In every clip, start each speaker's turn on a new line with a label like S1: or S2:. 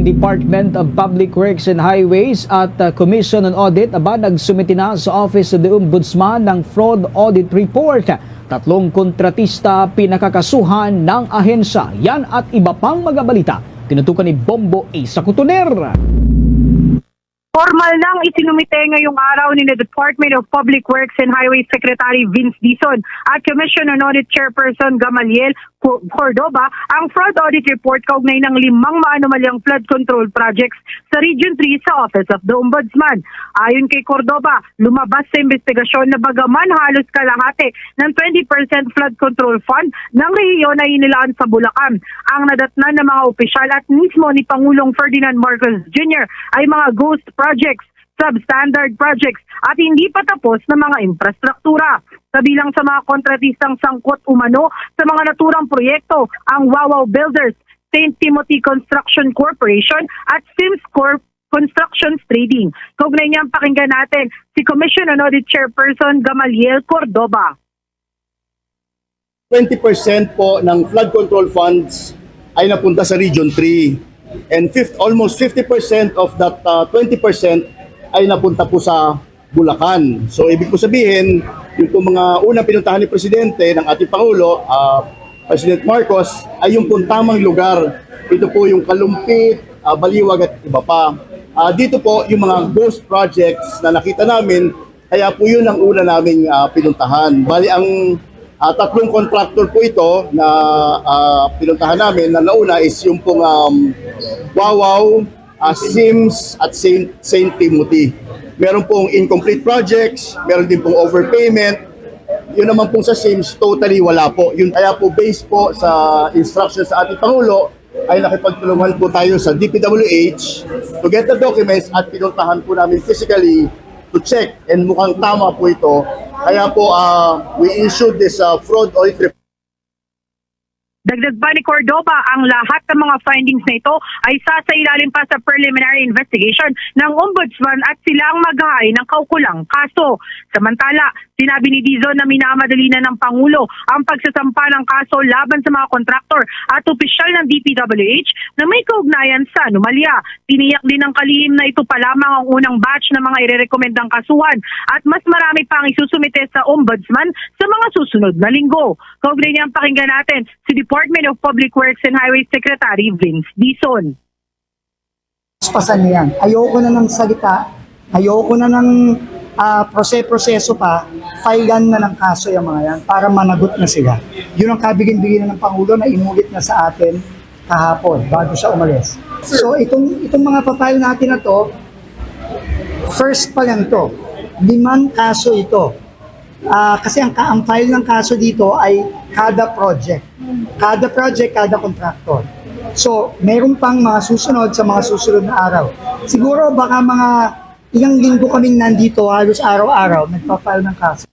S1: ang Department of Public Works and Highways at uh, Commission on Audit aba nagsumiti na sa Office of the Ombudsman ng Fraud Audit Report. Tatlong kontratista pinakakasuhan ng ahensya. Yan at iba pang mga balita. Tinutukan ni Bombo A. Sakutuner.
S2: Formal nang isinumite ngayong araw ni the Department of Public Works and Highways Secretary Vince Dizon at Commission on Audit Chairperson Gamaliel Co- Cordoba ang fraud audit report kaugnay ng limang maanumalyang flood control projects sa Region 3 sa Office of the Ombudsman. Ayon kay Cordoba, lumabas sa investigasyon na bagaman halos kalahati ng 20% flood control fund ng rehiyon ay inilaan sa Bulacan. Ang nadatnan ng mga opisyal at mismo ni Pangulong Ferdinand Marcos Jr. ay mga ghost projects substandard projects at hindi pa tapos na mga infrastruktura. Kabilang sa mga kontratistang sangkot umano sa mga naturang proyekto ang Wawaw Builders, St. Timothy Construction Corporation at Sims Corp Constructions Trading. Kaugnay niyang pakinggan natin si Commission on Audit Chairperson Gamaliel Cordoba.
S3: 20% po ng flood control funds ay napunta sa Region 3. And fifth, almost 50% of that uh, 20% ay napunta po sa Bulacan. So ibig po sabihin, yung mga unang pinuntahan ni Presidente ng ating Pangulo, uh, President Marcos, ay yung po tamang lugar. Ito po yung Kalumpit, uh, Baliwag at iba pa. Uh, dito po yung mga ghost projects na nakita namin, kaya po yun ang una naming uh, pinuntahan. Bali ang Ah, tatlong contractor po ito na ah, pinuntahan namin na nauna is yung pong um, Wawaw, ah, Sims at Saint, Saint Timothy. Meron pong incomplete projects, meron din pong overpayment. Yun naman pong sa Sims, totally wala po. Yun kaya po based po sa instructions sa ating Pangulo, ay nakipagtulungan po tayo sa DPWH to get the documents at pinuntahan po namin physically to check and mukhang tama po ito. Kaya po uh, we issued this uh, fraud audit report
S2: Dagdag pa ni Cordoba, ang lahat ng mga findings na ito ay sasailalim pa sa preliminary investigation ng Ombudsman at sila ang maghahay ng kaukulang kaso. Samantala, sinabi ni Dizon na minamadali na ng Pangulo ang pagsasampa ng kaso laban sa mga kontraktor at opisyal ng DPWH na may kaugnayan sa anomalya. Tiniyak din ng kalihim na ito pa lamang ang unang batch ng mga irerekomendang kasuhan at mas marami pang isusumite sa Ombudsman sa mga susunod na linggo. Kaugnay niyang pakinggan natin si Department of Public Works and Highways Secretary Vince Dizon.
S4: paspasan niya yan. Ayoko na ng salita, ayoko na ng ah, prose-proseso pa, filean na ng kaso yung mga yan para managot na sila. Yun ang kabigin-bigin ng Pangulo na inulit na sa atin kahapon bago siya umalis. So itong, itong mga pa-file natin na to, first pa lang to. Limang kaso ito. Ah, kasi ang, ang file ng kaso dito ay kada project. Kada project, kada contractor. So, meron pang mga susunod sa mga susunod na araw. Siguro baka mga ilang linggo kaming nandito halos araw-araw nagpa-file ng kaso.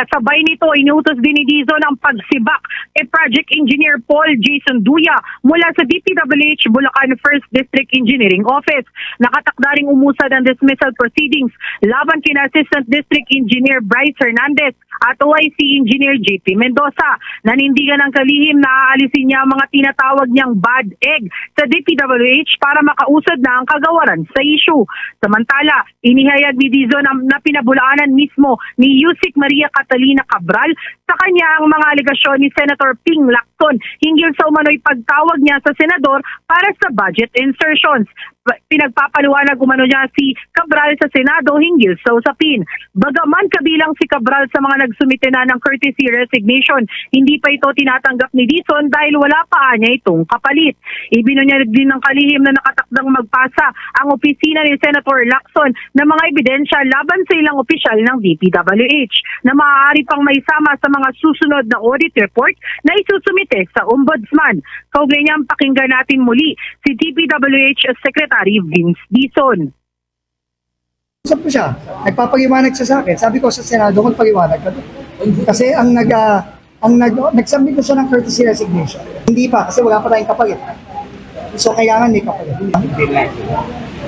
S2: Kasabay nito, inutos din ni Dizon ang pagsibak kay Project Engineer Paul Jason Duya mula sa DPWH Bulacan 1st District Engineering Office. Nakatakda ring umusad ang dismissal proceedings laban kina Assistant District Engineer Bryce Hernandez at OIC Engineer JP Mendoza. Nanindigan ng kalihim na aalisin niya ang mga tinatawag niyang bad egg sa DPWH para makausad na ang kagawaran sa issue. Samantala, inihayag ni Dizon na, na pinabulaanan mismo ni Yusik Maria Catalina Cabral sa kanya ang mga aligasyon ni Senator Ping Lacson hinggil sa umano'y pagtawag niya sa senador para sa budget insertions. Pa- Pinagpapaliwanag umano niya si Cabral sa Senado hinggil sa usapin. Bagaman kabilang si Cabral sa mga nagsumite na ng courtesy resignation, hindi pa ito tinatanggap ni Dizon dahil wala pa niya itong kapalit. Ibinunyag din ng kalihim na nakatakdang magpasa ang opisina ni Senator Lacson ng mga ebidensya laban sa ilang opisyal ng DPWH na maaari pang maisama sa mga susunod na audit report na isusumite sa Ombudsman. Kaugnay niyang pakinggan natin muli si DPWH Secretary Vince Dizon.
S4: Usap ko siya, nagpapaliwanag siya sa akin. Sabi ko sa Senado, magpaliwanag ka. Kasi ang nag ah, ang nag nagsubmit na siya ng courtesy resignation. Hindi pa kasi wala pa tayong kapalit. So kailangan may kapalit.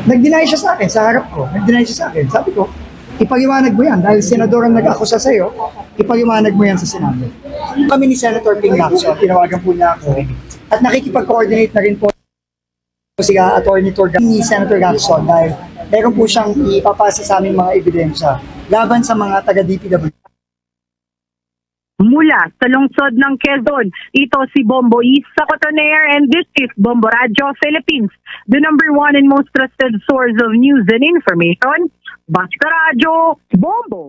S4: Nag-deny siya sa akin sa harap ko. Nag-deny siya sa akin. Sabi ko, ipaliwanag mo yan dahil senador ang nag-akusa sa iyo. Ipaliwanag mo yan sa Senado. Kami ni Senator Ping Lacson, tinawagan po niya ako at nakikipag-coordinate na rin po si uh, Attorney Torga ni Senator Lacson dahil meron po siyang ipapasa sa aming mga ebidensya laban sa mga taga-DPW.
S2: Mula sa lungsod ng Quezon, ito si Bombo East sa Cotoner and this is Bombo Radio Philippines, the number one and most trusted source of news and information. Basta Radio, Bombo!